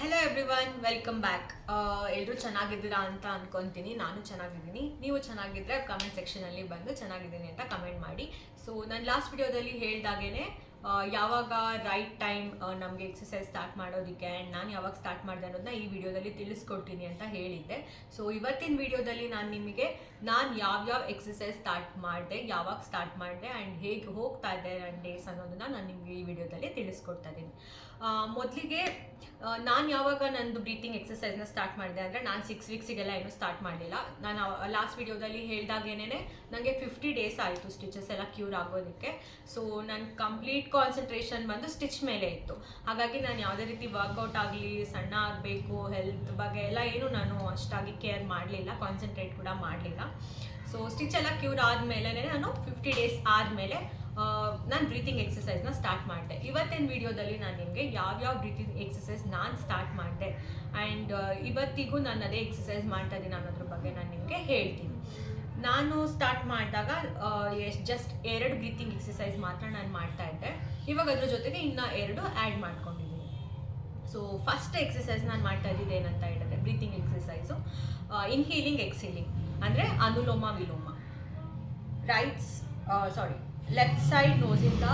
Hello everyone welcome back ಎಲ್ಲರೂ ಚೆನ್ನಾಗಿದ್ದೀರಾ ಅಂತ ಅನ್ಕೊಂತೀನಿ. ನಾನು ಚೆನ್ನಾಗಿದ್ದೀನಿ. ನೀವು ಚೆನ್ನಾಗಿದ್ದರೆ ಕಮೆಂಟ್ ಸೆಕ್ಷನಲ್ಲಿ ಬಂದು ಚೆನ್ನಾಗಿದ್ದೀನಿ ಅಂತ ಕಮೆಂಟ್ ಮಾಡಿ. ಸೊ ನಾನು ಲಾಸ್ಟ್ ವಿಡಿಯೋದಲ್ಲಿ ಹೇಳ್ದಾಗೇ ಯಾವಾಗ ರೈಟ್ ಟೈಮ್ ನಮಗೆ ಎಕ್ಸಸೈಸ್ ಸ್ಟಾರ್ಟ್ ಮಾಡೋದಕ್ಕೆ ಆ್ಯಂಡ್ ನಾನು ಯಾವಾಗ ಸ್ಟಾರ್ಟ್ ಮಾಡಿದೆ ಅನ್ನೋದನ್ನ ಈ ವಿಡಿಯೋದಲ್ಲಿ ತಿಳಿಸ್ಕೊಡ್ತೀನಿ ಅಂತ ಹೇಳಿದ್ದೆ. ಸೊ ಇವತ್ತಿನ ವಿಡಿಯೋದಲ್ಲಿ ನಾನು ನಿಮಗೆ ನಾನು ಯಾವ್ಯಾವ ಎಕ್ಸಸೈಸ್ ಸ್ಟಾರ್ಟ್ ಮಾಡಿದೆ, ಯಾವಾಗ ಸ್ಟಾರ್ಟ್ ಮಾಡಿದೆ ಆ್ಯಂಡ್ ಹೇಗೆ ಹೋಗ್ತಾ ಇದೆ ನನ್ನ ಡೇಸ್ ಅನ್ನೋದನ್ನ ನಾನು ನಿಮಗೆ ಈ ವಿಡಿಯೋದಲ್ಲಿ ತಿಳಿಸ್ಕೊಡ್ತಾ ಇದ್ದೀನಿ. ಮೊದಲಿಗೆ ನಾನು ಯಾವಾಗ ನಂದು ಬ್ರೀತಿಂಗ್ ಎಕ್ಸಸೈಸ್ನ ಸ್ಟಾರ್ಟ್ ಮಾಡಿದೆ ಅಂದರೆ ನಾನು ಸಿಕ್ಸ್ ವೀಕ್ಸಿಗೆಲ್ಲ ಏನೂ ಸ್ಟಾರ್ಟ್ ಮಾಡಲಿಲ್ಲ. ನಾನು ಲಾಸ್ಟ್ ವೀಡಿಯೋದಲ್ಲಿ ಹೇಳಿದಾಗೇನೆ ನನಗೆ ಫಿಫ್ಟಿ ಡೇಸ್ ಆಯಿತು ಸ್ಟಿಚಸ್ ಎಲ್ಲ ಕ್ಯೂರ್ ಆಗೋದಕ್ಕೆ. ಸೊ ನನ್ನ ಕಂಪ್ಲೀಟ್ ಕಾನ್ಸಂಟ್ರೇಷನ್ ಬಂದು ಸ್ಟಿಚ್ ಮೇಲೆ ಇತ್ತು. ಹಾಗಾಗಿ ನಾನು ಯಾವುದೇ ರೀತಿ ವರ್ಕೌಟ್ ಆಗಲಿ, ಸಣ್ಣ ಆಗಬೇಕು ಹೆಲ್ತ್ ಬಗ್ಗೆ ಎಲ್ಲ ಏನು ನಾನು ಅಷ್ಟಾಗಿ ಕೇರ್ ಮಾಡಲಿಲ್ಲ ಕಾನ್ಸಂಟ್ರೇಟ್ ಕೂಡ ಮಾಡಲಿಲ್ಲ. ಸೊ ಸ್ಟಿಚ್ ಎಲ್ಲ ಕ್ಯೂರ್ ಆದಮೇಲೆ ನಾನು ಫಿಫ್ಟಿ ಡೇಸ್ ಆದಮೇಲೆ ನಾನು ಬ್ರೀತಿಂಗ್ ಎಕ್ಸಸೈಸ್ನ ಸ್ಟಾರ್ಟ್ ಮಾಡಿದೆ. ಇವತ್ತಿನ ವಿಡಿಯೋದಲ್ಲಿ ನಾನು ನಿಮಗೆ ಯಾವ್ಯಾವ ಬ್ರೀತಿಂಗ್ ಎಕ್ಸಸೈಸ್ ನಾನು ಸ್ಟಾರ್ಟ್ ಮಾಡಿದೆ. ಆ್ಯಂಡ್ ಇವತ್ತಿಗೂ ನಾನು ಅದೇ ಎಕ್ಸಸೈಸ್ ಮಾಡ್ತಾ ಇದ್ದೀನಿ ಅನ್ನೋದ್ರ ಬಗ್ಗೆ ನಾನು ನಿಮಗೆ ಹೇಳ್ತೀನಿ. ನಾನು ಸ್ಟಾರ್ಟ್ ಮಾಡಿದಾಗ ಎಷ್ಟು ಜಸ್ಟ್ ಎರಡು ಬ್ರೀತಿಂಗ್ ಎಕ್ಸಸೈಸ್ ಮಾತ್ರ ನಾನು ಮಾಡ್ತಾ ಇದ್ದೆ. ಇವಾಗ ಅದ್ರ ಜೊತೆಗೆ ಇನ್ನೂ ಎರಡು ಆ್ಯಡ್ ಮಾಡ್ಕೊಂಡಿದ್ದೀನಿ ಸೊ ಫಸ್ಟ್ ಎಕ್ಸಸೈಸ್ ನಾನು ಮಾಡ್ತಾ ಇದ್ದಿದ್ದು ಏನಂತ ಹೇಳಿದ್ರೆ ಬ್ರೀತಿಂಗ್ ಎಕ್ಸಸೈಸು ಇನ್ಹೀಲಿಂಗ್ ಎಕ್ಸೀಲಿಂಗ್ ಅಂದರೆ anulom vilom. Rights sorry left side ನೋಸಿಂದ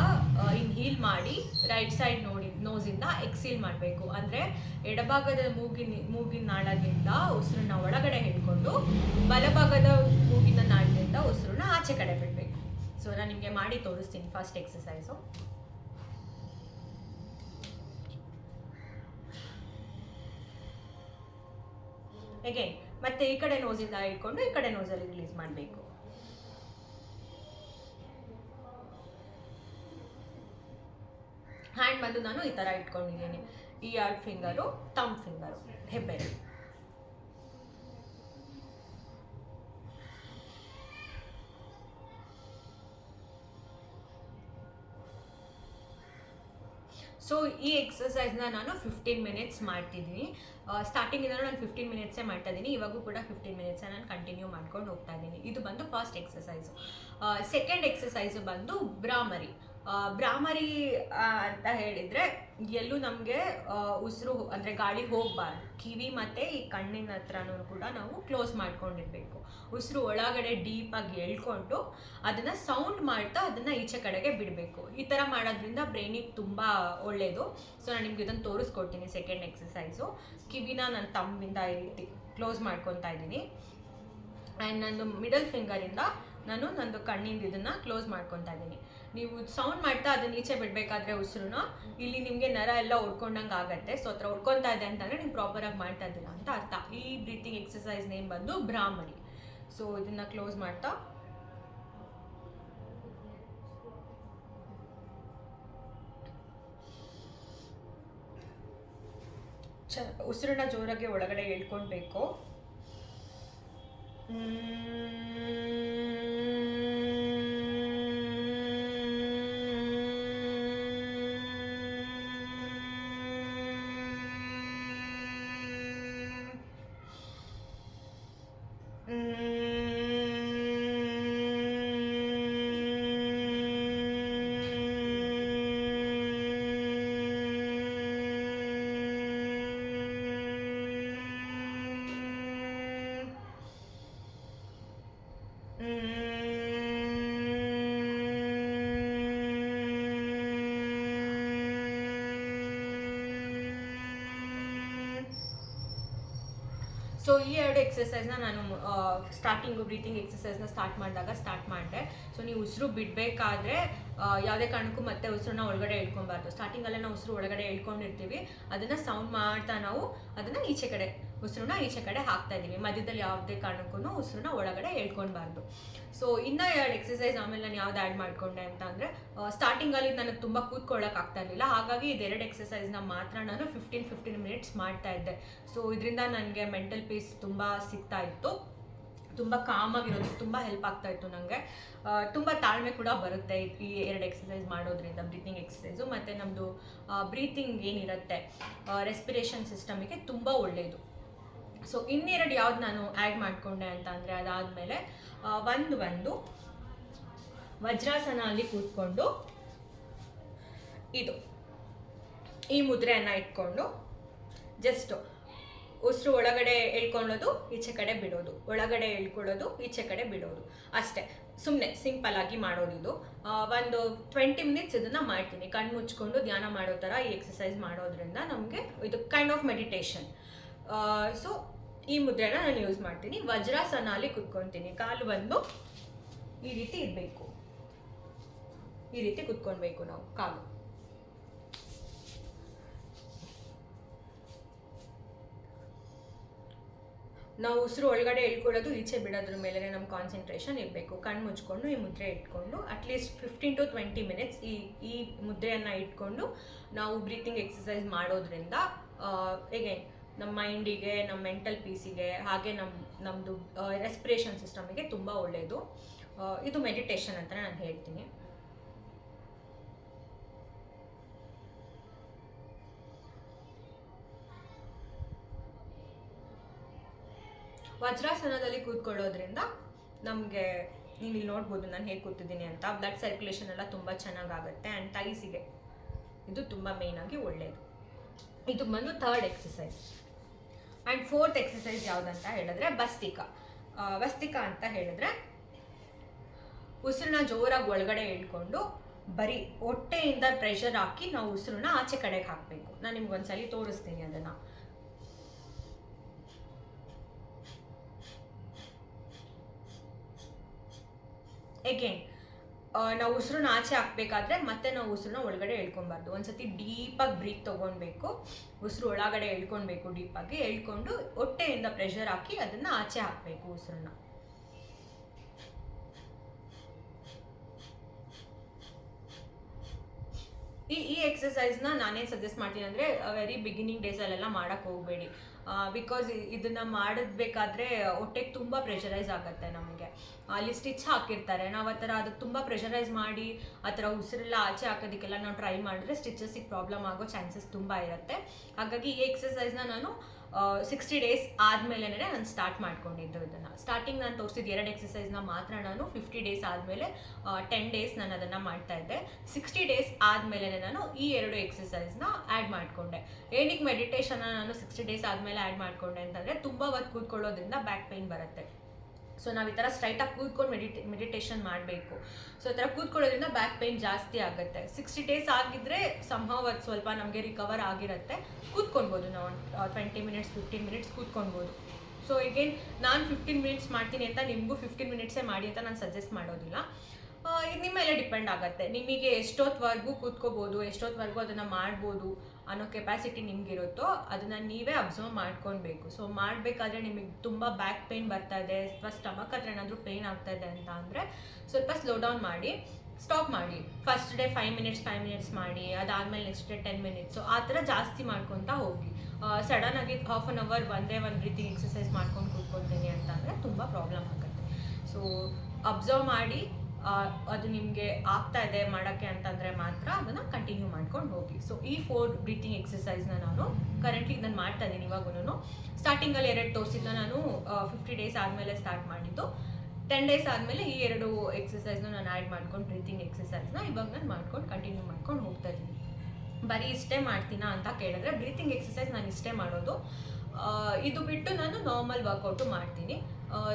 inhale ಮಾಡಿ ರೈಟ್ ಸೈಡ್ ನೋಡಿ ನೋಸಿಂದ ಎಕ್ಸೀಲ್ ಮಾಡಬೇಕು. ಅಂದರೆ ಎಡಭಾಗದ ಮೂಗಿನ ಮೂಗಿನ ನಾಳದಿಂದ ಉಸಿರನ್ನ ಒಳಗಡೆ ಹಿಡ್ಕೊಂಡು, ಬಲಭಾಗದ ಮೂಗಿನ ನಾಳದಿಂದ ಉಸಿರನ್ನ ಆಚೆ ಕಡೆ ಬಿಡಬೇಕು. ಸೊ ನಾನು ನಿಮಗೆ ಮಾಡಿ ತೋರಿಸ್ತೀನಿ ಫಸ್ಟ್ ಎಕ್ಸಸೈಸು ಹೇಗೆ ಮತ್ತೆ ಈ ಕಡೆ ನೋಸಿಂದ ಇಟ್ಕೊಂಡು ಈ ಕಡೆ ನೋಸಲ್ಲಿ ರಿಲೀಸ್ ಮಾಡಬೇಕು ಹ್ಯಾಂಡ್ ಬಂದು ನಾನು ಈ ಥರ ಇಟ್ಕೊಂಡಿದ್ದೀನಿ. ಈ ಎರಡು ಫಿಂಗರು ತಮ್ ಫಿಂಗರು ಹೆಬ್ಬೆರಳು ಸೊ ಈ ಎಕ್ಸಸೈಸ್ನ ನಾನು ಫಿಫ್ಟೀನ್ ಮಿನಿಟ್ಸ್ ಮಾಡ್ತಿದ್ದೀನಿ. ಸ್ಟಾರ್ಟಿಂಗಿಂದ ನಾನು ಫಿಫ್ಟೀನ್ ಮಿನಿಟ್ಸೇ ಮಾಡ್ತಾ ಇದ್ದೀನಿ. ಇವಾಗೂ ಕೂಡ ಫಿಫ್ಟೀನ್ ಮಿನಿಟ್ಸೇ ನಾನು ಕಂಟಿನ್ಯೂ ಮಾಡ್ಕೊಂಡು ಹೋಗ್ತಾ ಇದ್ದೀನಿ. ಇದು ಬಂದು ಫಸ್ಟ್ ಎಕ್ಸಸೈಸು ಸೆಕೆಂಡ್ ಎಕ್ಸಸೈಸು ಬಂದು ಬ್ರಾಮರಿ ಆ, ಬ್ರಾಮರಿ ಅಂತ ಹೇಳಿದರೆ ಎಲ್ಲೂ ನಮಗೆ ಉಸಿರು ಅಂದರೆ ಗಾಳಿ ಹೋಗಬಾರ್ದು. ಕಿವಿ ಮತ್ತು ಈ ಕಣ್ಣಿನ ಹತ್ರನೂ ಕೂಡ ನಾವು ಕ್ಲೋಸ್ ಮಾಡ್ಕೊಂಡಿರ್ಬೇಕು. ಉಸಿರು ಒಳಗಡೆ ಡೀಪಾಗಿ ಎಳ್ಕೊಂಡು ಅದನ್ನು ಸೌಂಡ್ ಮಾಡ್ತಾ ಅದನ್ನು ಈಚೆ ಕಡೆಗೆ ಬಿಡಬೇಕು. ಈ ಥರ ಮಾಡೋದ್ರಿಂದ ಬ್ರೈನಿಗೆ ತುಂಬ ಒಳ್ಳೆಯದು ಸೊ ನಾನು ನಿಮ್ಗೆ ಇದನ್ನು ತೋರಿಸ್ಕೊಡ್ತೀನಿ ಸೆಕೆಂಡ್ ಎಕ್ಸಸೈಸು ಕಿವಿನ ನನ್ನ ತಮ್ಮಿಂದ ಈ ರೀತಿ ಕ್ಲೋಸ್ ಮಾಡ್ಕೊತಾ ಇದ್ದೀನಿ. ಆ್ಯಂಡ್ ನಂದು ಮಿಡಲ್ ಫಿಂಗರಿಂದ ನಾನು ನಂದು ಕಣ್ಣಿಂದ ಇದನ್ನು ಕ್ಲೋಸ್ ಮಾಡ್ಕೊತಾ ಇದ್ದೀನಿ. ನೀವು ಸೌಂಡ್ ಮಾಡ್ತಾ ಅದನ್ನ ಈಚೆ ಬಿಡಬೇಕಾದ್ರೆ ಉಸಿರುನ, ಇಲ್ಲಿ ನಿಮಗೆ ನರ ಎಲ್ಲ ಉರ್ಕೊಂಡಂಗೆ ಆಗತ್ತೆ ಸೊ ಹತ್ರ ಹೊಡ್ಕೊತಾ ಇದೆ ಅಂತಂದರೆ ನೀವು ಪ್ರಾಪರಾಗಿ ಮಾಡ್ತಾ ಇದ್ದೀರಾ ಅಂತ ಅರ್ಥ. ಈ ಬ್ರೀತಿಂಗ್ ಎಕ್ಸಸೈಸ್ ನೇಮ್ ಬಂದು ಬ್ರಾಹ್ಮಣಿ ಸೊ ಇದನ್ನು ಕ್ಲೋಸ್ ಮಾಡ್ತಾ. ಚ, ಉಸಿರನ್ನ ಜೋರಾಗಿ ಒಳಗಡೆ ಎಳ್ಕೊಳ್ಬೇಕು. ಸೊ ಈ ಎರಡು ಎಕ್ಸಸೈಸ್ನ ನಾನು ಸ್ಟಾರ್ಟಿಂಗು ಬ್ರೀತಿಂಗ್ ಎಕ್ಸಸೈಸ್ನ ಸ್ಟಾರ್ಟ್ ಮಾಡಿದಾಗ ಸ್ಟಾರ್ಟ್ ಮಾಡಿದೆ. ಸೊ ನೀವು ಉಸಿರು ಬಿಡಬೇಕಾದ್ರೆ ಯಾವುದೇ ಕಾರಣಕ್ಕೂ ಮತ್ತೆ ಉಸಿರನ್ನ ಒಳಗಡೆ ಇಳ್ಕೊಬಾರ್ದು ಸ್ಟಾರ್ಟಿಂಗಲ್ಲೇ ನಾವು ಉಸಿರು ಒಳಗಡೆ ಇಳ್ಕೊಂಡಿರ್ತೀವಿ ಅದನ್ನು ಸೌಂಡ್ ಮಾಡ್ತಾ ನಾವು ಅದನ್ನು ಈಚೆ ಕಡೆ ಉಸಿರನ್ನ ಈಚೆ ಕಡೆ ಹಾಕ್ತಾ ಇದ್ದೀವಿ. ಮಧ್ಯದಲ್ಲಿ ಯಾವುದೇ ಕಾರಣಕ್ಕೂ ಉಸಿರನ್ನ ಒಳಗಡೆ ಎಳ್ಕೊಳ್ಬಾರ್ದು. ಸೊ ಇನ್ನೂ ಎರಡು ಎಕ್ಸಸೈಸ್ ಆಮೇಲೆ ನಾನು ಯಾವ್ದು ಆ್ಯಡ್ ಮಾಡ್ಕೊಂಡೆ ಅಂತ ಅಂದರೆ ಸ್ಟಾರ್ಟಿಂಗಲ್ಲಿ ನನಗೆ ತುಂಬ ಕೂತ್ಕೊಳ್ಳೋಕೆ ಆಗ್ತಾ ಇರಲಿಲ್ಲ. ಹಾಗಾಗಿ ಇದೆರಡು ಎಕ್ಸಸೈಸ್ನ ಮಾತ್ರ ನಾನು ಫಿಫ್ಟೀನ್ ಫಿಫ್ಟೀನ್ ಮಿನಿಟ್ಸ್ ಮಾಡ್ತಾ ಇದ್ದೆ. ಸೊ ಇದರಿಂದ ನನಗೆ ಮೆಂಟಲ್ ಪೀಸ್ ತುಂಬ ಸಿಗ್ತಾ ಇತ್ತು. ತುಂಬ ಆಗಿರೋದು, ತುಂಬ ಹೆಲ್ಪ್ ಆಗ್ತಾ ಇತ್ತು ನನಗೆ ತುಂಬ ತಾಳ್ಮೆ ಕೂಡ ಬರುತ್ತೆ ಈ ಎರಡು ಎಕ್ಸಸೈಸ್ ಮಾಡೋದ್ರಿಂದ ಬ್ರೀತಿಂಗ್ ಎಕ್ಸಸೈಸು ಮತ್ತು ನಮ್ಮದು ಬ್ರೀತಿಂಗ್ ಏನಿರುತ್ತೆ ರೆಸ್ಪಿರೇಷನ್ ಸಿಸ್ಟಮಿಗೆ ತುಂಬ ಒಳ್ಳೆಯದು ಸೊ ಇನ್ನೆರಡು ಯಾವ್ದು ನಾನು ಆ್ಯಡ್ ಮಾಡಿಕೊಂಡೆ ಅಂತ ಅಂದರೆ ಅದಾದಮೇಲೆ ಒಂದು ಒಂದು ವಜ್ರಾಸನ ಅಲ್ಲಿ ಕೂತ್ಕೊಂಡು ಇದು. ಈ ಮುದ್ರೆಯನ್ನು ಇಟ್ಕೊಂಡು ಜಸ್ಟ್ ಉಸಿರು ಒಳಗಡೆ ಎಳ್ಕೊಳ್ಳೋದು, ಈಚೆ ಕಡೆ ಬಿಡೋದು. ಒಳಗಡೆ ಎಳ್ಕೊಳ್ಳೋದು, ಈಚೆ ಕಡೆ ಬಿಡೋದು. ಅಷ್ಟೇ. ಸುಮ್ಮನೆ ಸಿಂಪಲ್ ಆಗಿ ಮಾಡೋದು ಇದು. ಒಂದು ಟ್ವೆಂಟಿ ಮಿನಿಟ್ಸ್ ಇದನ್ನ ಮಾಡ್ತೀನಿ. ಕಣ್ಣು ಮುಚ್ಕೊಂಡು ಧ್ಯಾನ ಮಾಡೋ ಥರ ಈ ಎಕ್ಸಸೈಸ್ ಮಾಡೋದ್ರಿಂದ ನಮಗೆ ಇದು ಕೈಂಡ್ ಆಫ್ ಮೆಡಿಟೇಷನ್ ಸೊ ಈ ಮುದ್ರೆನ ನಾನು ಯೂಸ್ ಮಾಡ್ತೀನಿ. ವಜ್ರಾಸನ ಅಲ್ಲಿ ಕುತ್ಕೊತೀನಿ. ಕಾಲು ಬಂದು ಈ ರೀತಿ ಇರಬೇಕು. ಈ ರೀತಿ ಕುತ್ಕೊಳ್ಬೇಕು ನಾವು ಕಾಲು. ನಾವು ಉಸಿರು ಒಳಗಡೆ ಇಳ್ಕೊಳ್ಳೋದು ಈಚೆ ಬಿಡೋದ್ರ ಮೇಲೆ ನಮ್ಮ ಕಾನ್ಸಂಟ್ರೇಷನ್ ಇರಬೇಕು. ಕಣ್ಣು ಮುಚ್ಕೊಂಡು ಈ ಮುದ್ರೆ ಇಟ್ಕೊಂಡು at least fifteen to twenty minutes ಈ ಈ ಮುದ್ರೆಯನ್ನು ಇಟ್ಕೊಂಡು ನಾವು ಬ್ರೀತಿಂಗ್ ಎಕ್ಸಸೈಸ್ ಮಾಡೋದ್ರಿಂದ ಹೇಗೆ ನಮ್ಮ ಮೈಂಡಿಗೆ, ನಮ್ಮ ಮೆಂಟಲ್ ಪೀಸಿಗೆ, ಹಾಗೆ ನಮ್ಮ ನಮ್ಮದು ರೆಸ್ಪಿರೇಷನ್ ಸಿಸ್ಟಮಿಗೆ ತುಂಬ ಒಳ್ಳೆಯದು ಇದು ಮೆಡಿಟೇಷನ್ ಅಂತ ನಾನು ಹೇಳ್ತೀನಿ. ವಜ್ರಾಸನದಲ್ಲಿ ಕೂತ್ಕೊಳ್ಳೋದ್ರಿಂದ ನಮಗೆ ನೀವು ಇಲ್ಲಿ ನೋಡ್ಬೋದು ನಾನು ಹೇಗೆ ಕೂತಿದ್ದೀನಿ ಅಂತ. ಬ್ಲಡ್ ಸರ್ಕ್ಯುಲೇಷನ್ ಎಲ್ಲ ತುಂಬ ಚೆನ್ನಾಗಾಗುತ್ತೆ ಆ್ಯಂಡ್ ಟೈಸಿಗೆ ಇದು ತುಂಬ ಮೇಯ್ನಾಗಿ ಒಳ್ಳೆಯದು ಇದು ಬಂದು third exercise and fourth exercise ಯಾವುದಂತ ಹೇಳಿದ್ರೆ ಬಸ್ತಿಕ ಬಸ್ತಿಕ ಅಂತ ಹೇಳಿದ್ರೆ ಉಸಿರನ್ನ ಜೋರಾಗಿ ಒಳಗಡೆ ಇಟ್ಕೊಂಡು ಬರೀ ಹೊಟ್ಟೆಯಿಂದ ಪ್ರೆಷರ್ ಹಾಕಿ ನಾವು ಉಸಿರನ್ನ ಆಚೆ ಕಡೆಗೆ ಹಾಕಬೇಕು. ನಾನು ನಿಮ್ಗೆ ಒಂದ್ಸಲಿ ತೋರಿಸ್ತೀನಿ ಅದನ್ನು. ಎಗೇನ್ ನಾವು ಉಸಿರನ್ನ ಆಚೆ ಹಾಕ್ಬೇಕಾದ್ರೆ ಮತ್ತೆ ನಾವು ಉಸಿರನ್ನ ಒಳಗಡೆ ಎಳ್ಕೊಬಾರ್ದು. ಒಂದ್ಸತಿ ಡೀಪಾಗಿ ಬ್ರೀತ್ ತೊಗೊಳ್ಬೇಕು ಉಸಿರು ಒಳಗಡೆ ಎಳ್ಕೊಳ್ಬೇಕು ಡೀಪಾಗಿ ಎಳ್ಕೊಂಡು ಹೊಟ್ಟೆಯಿಂದ ಪ್ರೆಷರ್ ಹಾಕಿ ಅದನ್ನು ಆಚೆ ಹಾಕಬೇಕು ಉಸಿರನ್ನ. ಈ ಈ ಎಕ್ಸಸೈಸ್ನ ನಾನೇನು ಸಜೆಸ್ಟ್ ಮಾಡ್ತೀನಿ ಅಂದರೆ ವೆರಿ ಬಿಗಿನಿಂಗ್ ಡೇಸಲ್ಲೆಲ್ಲ ಮಾಡೋಕ್ಕೆ ಹೋಗಬೇಡಿ. ಬಿಕಾಸ್ ಇದನ್ನು ಮಾಡಬೇಕಾದ್ರೆ ಹೊಟ್ಟೆಗೆ ತುಂಬ ಪ್ರೆಷರೈಸ್ ಆಗುತ್ತೆ ನಮಗೆ. ಅಲ್ಲಿ ಸ್ಟಿಚ್ ಹಾಕಿರ್ತಾರೆ. ನಾವು ಆ ಥರ ಅದಕ್ಕೆ ತುಂಬ ಪ್ರೆಷರೈಸ್ ಮಾಡಿ ಆ ಥರ ಉಸಿರೆಲ್ಲ ಆಚೆ ಹಾಕೋದಕ್ಕೆಲ್ಲ ನಾವು ಟ್ರೈ ಮಾಡಿದ್ರೆ ಸ್ಟಿಚಸ್ಸಿಗೆ ಪ್ರಾಬ್ಲಮ್ ಆಗೋ ಚಾನ್ಸಸ್ ತುಂಬ ಇರುತ್ತೆ. ಹಾಗಾಗಿ ಈ ಎಕ್ಸಸೈಸ್ನ ನಾನು ಸಿಕ್ಸ್ಟಿ ಡೇಸ್ ಆದಮೇಲೆ ನಾನು ಸ್ಟಾರ್ಟ್ ಮಾಡ್ಕೊಂಡಿದ್ದು ಇದನ್ನು. ಸ್ಟಾರ್ಟಿಂಗ್ ನಾನು ತೋರಿಸಿದ ಎರಡು ಎಕ್ಸಸೈಸ್ನ ಮಾತ್ರ ನಾನು ಫಿಫ್ಟಿ ಡೇಸ್ ಆದಮೇಲೆ ಟೆನ್ ಡೇಸ್ ನಾನು ಅದನ್ನು ಮಾಡ್ತಾ ಇದ್ದೆ. ಸಿಕ್ಸ್ಟಿ ಡೇಸ್ ಆದಮೇಲೆ ನಾನು ಈ ಎರಡು ಎಕ್ಸಸೈಸ್ನ ಆ್ಯಡ್ ಮಾಡಿಕೊಂಡೆ. ಏನಕ್ಕೆ ಮೆಡಿಟೇಷನ್ನ ನಾನು ಸಿಕ್ಸ್ಟಿ ಡೇಸ್ ಆದಮೇಲೆ ಆ್ಯಡ್ ಮಾಡಿಕೊಂಡೆ ಅಂತಂದರೆ ತುಂಬ ಹೊತ್ತು ಕೂತ್ಕೊಳ್ಳೋದ್ರಿಂದ ಬ್ಯಾಕ್ ಪೇಯ್ನ್ ಬರುತ್ತೆ. ಸೊ ನಾವು ಈ ಥರ ಸ್ಟ್ರೈಟಾಗಿ ಕೂತ್ಕೊಂಡು ಮೆಡಿಟೇ ಮೆಡಿಟೇಷನ್ ಮಾಡಬೇಕು. ಸೊ ಈ ಥರ ಕೂತ್ಕೊಳ್ಳೋದ್ರಿಂದ ಬ್ಯಾಕ್ ಪೇಯ್ನ್ ಜಾಸ್ತಿ ಆಗುತ್ತೆ. ಸಿಕ್ಸ್ಟಿ ಡೇಸ್ ಆಗಿದ್ದರೆ ಸಂಭವ ಅದು ಸ್ವಲ್ಪ ನಮಗೆ ರಿಕವರ್ ಆಗಿರುತ್ತೆ. ಕೂತ್ಕೊಳ್ಬೋದು ನಾವು ಟ್ವೆಂಟಿ ಮಿನಿಟ್ಸ್ ಫಿಫ್ಟೀನ್ ಮಿನಿಟ್ಸ್ ಕೂತ್ಕೊಳ್ಬೋದು. ಸೊ ಈಗೇನು ನಾನು ಫಿಫ್ಟೀನ್ ಮಿನಿಟ್ಸ್ ಮಾಡ್ತೀನಿ ಅಂತ ನಿಮಗೂ ಫಿಫ್ಟೀನ್ ಮಿನಿಟ್ಸೇ ಮಾಡಿ ಅಂತ ನಾನು ಸಜೆಸ್ಟ್ ಮಾಡೋದಿಲ್ಲ. ಇದು ನಿಮ್ಮ ಮೇಲೆ ಡಿಪೆಂಡ್ ಆಗುತ್ತೆ. ನಿಮಗೆ ಎಷ್ಟೊತ್ತವರೆಗೂ ಕೂತ್ಕೋಬೋದು ಎಷ್ಟೊತ್ತವರೆಗೂ ಅದನ್ನು ಮಾಡ್ಬೋದು ಅನ್ನೋ ಕೆಪಾಸಿಟಿ ನಿಮ್ಗಿರುತ್ತೋ ಅದನ್ನು ನೀವೇ ಅಬ್ಸರ್ವ್ ಮಾಡ್ಕೊಳ್ಬೇಕು. ಸೊ ಮಾಡಬೇಕಾದ್ರೆ ನಿಮಗೆ ತುಂಬ ಬ್ಯಾಕ್ ಪೇಯ್ನ್ ಬರ್ತಾ ಇದೆ, ಅಥವಾ ಸ್ಟಮಕ್ ಹತ್ರ ಏನಾದರೂ ಪೇಯ್ನ್ ಆಗ್ತಾ ಇದೆ ಅಂತ ಅಂದರೆ ಸ್ವಲ್ಪ ಸ್ಲೋ ಡೌನ್ ಮಾಡಿ ಸ್ಟಾಪ್ ಮಾಡಿ. First day five minutes five minutes ಮಾಡಿ, ಅದಾದಮೇಲೆ ನೆಕ್ಸ್ಟ್ ಡೇ ಟೆನ್ ಮಿನಿಟ್ಸು ಆ ಥರ ಜಾಸ್ತಿ ಮಾಡ್ಕೊತಾ ಹೋಗಿ. ಸಡನ್ ಆಗಿ ಹಾಫ್ ಆನ್ ಅವರ್ ಒಂದೇ ಒಂದು ರೀತಿ ಎಕ್ಸಸೈಸ್ ಮಾಡ್ಕೊಂಡು ಕೂತ್ಕೊಳ್ತೀನಿ ಅಂತಂದರೆ ತುಂಬ ಪ್ರಾಬ್ಲಮ್ ಆಗುತ್ತೆ. ಸೊ ಅಬ್ಸರ್ವ್ ಮಾಡಿ ಅದು ನಿಮಗೆ ಆಗ್ತಾ ಇದೆ ಮಾಡೋಕ್ಕೆ ಅಂತಂದರೆ ಮಾತ್ರ ಅದನ್ನು ಕಂಟಿನ್ಯೂ ಮಾಡ್ಕೊಂಡು ಹೋಗಿ. ಸೊ ಈ ಫೋರ್ ಬ್ರೀತಿಂಗ್ ಎಕ್ಸಸೈಸ್ನ ನಾನು ಕರೆಂಟ್ಲಿ ಇದನ್ನು ಮಾಡ್ತಾ ಇದ್ದೀನಿ ಇವಾಗೂ ಸ್ಟಾರ್ಟಿಂಗಲ್ಲಿ ಎರಡು ತೋರಿಸಿದ್ನ ನಾನು ಫಿಫ್ಟಿ ಡೇಸ್ ಆದಮೇಲೆ ಸ್ಟಾರ್ಟ್ ಮಾಡಿದ್ದು. ಟೆನ್ ಡೇಸ್ ಆದಮೇಲೆ ಈ ಎರಡು ಎಕ್ಸಸೈಸ್ನ ನಾನು ಆ್ಯಡ್ ಮಾಡ್ಕೊಂಡು ಬ್ರೀತಿಂಗ್ ಎಕ್ಸಸೈಸ್ನ ಇವಾಗ ನಾನು ಮಾಡ್ಕೊಂಡು ಕಂಟಿನ್ಯೂ ಮಾಡ್ಕೊಂಡು ಹೋಗ್ತಾ ಇದ್ದೀನಿ. ಬರೀ ಇಷ್ಟೇ ಮಾಡ್ತೀನಾ ಅಂತ ಕೇಳಿದ್ರೆ ಬ್ರೀತಿಂಗ್ ಎಕ್ಸಸೈಸ್ ನಾನು ಇಷ್ಟೇ ಮಾಡೋದು. ಇದು ಬಿಟ್ಟು ನಾನು ನಾರ್ಮಲ್ ವರ್ಕೌಟು ಮಾಡ್ತೀನಿ.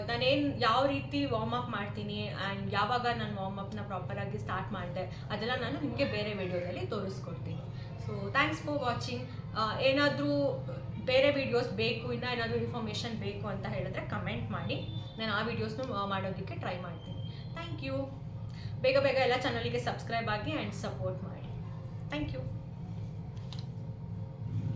ನಾನೇನು ಯಾವ ರೀತಿ ವಾರ್ಮ್ ಅಪ್ ಮಾಡ್ತೀನಿ ಆ್ಯಂಡ್ ಯಾವಾಗ ನಾನು ವಾರ್ಮ್ ಅಪ್ನ ಪ್ರಾಪರಾಗಿ ಸ್ಟಾರ್ಟ್ ಮಾಡಿದೆ, ಅದೆಲ್ಲ ನಾನು ನಿಮಗೆ ಬೇರೆ ವಿಡಿಯೋದಲ್ಲಿ ತೋರಿಸ್ಕೊಡ್ತೀನಿ. ಸೊ ಥ್ಯಾಂಕ್ಸ್ ಫಾರ್ ವಾಚಿಂಗ್ ಏನಾದರೂ ಬೇರೆ ವಿಡಿಯೋಸ್ ಬೇಕು, ಇನ್ನೂ ಏನಾದರೂ ಇನ್ಫಾರ್ಮೇಷನ್ ಬೇಕು ಅಂತ ಹೇಳಿದ್ರೆ ಕಮೆಂಟ್ ಮಾಡಿ. ನಾನು ಆ ವಿಡಿಯೋಸ್ನು ಮಾಡೋದಕ್ಕೆ ಟ್ರೈ ಮಾಡ್ತೀನಿ. ಥ್ಯಾಂಕ್ ಯು ಬೇಗ ಬೇಗ ಎಲ್ಲ ಚಾನಲಿಗೆ ಸಬ್ಸ್ಕ್ರೈಬ್ ಆಗಿ ಆ್ಯಂಡ್ ಸಪೋರ್ಟ್ ಮಾಡಿ. Thank you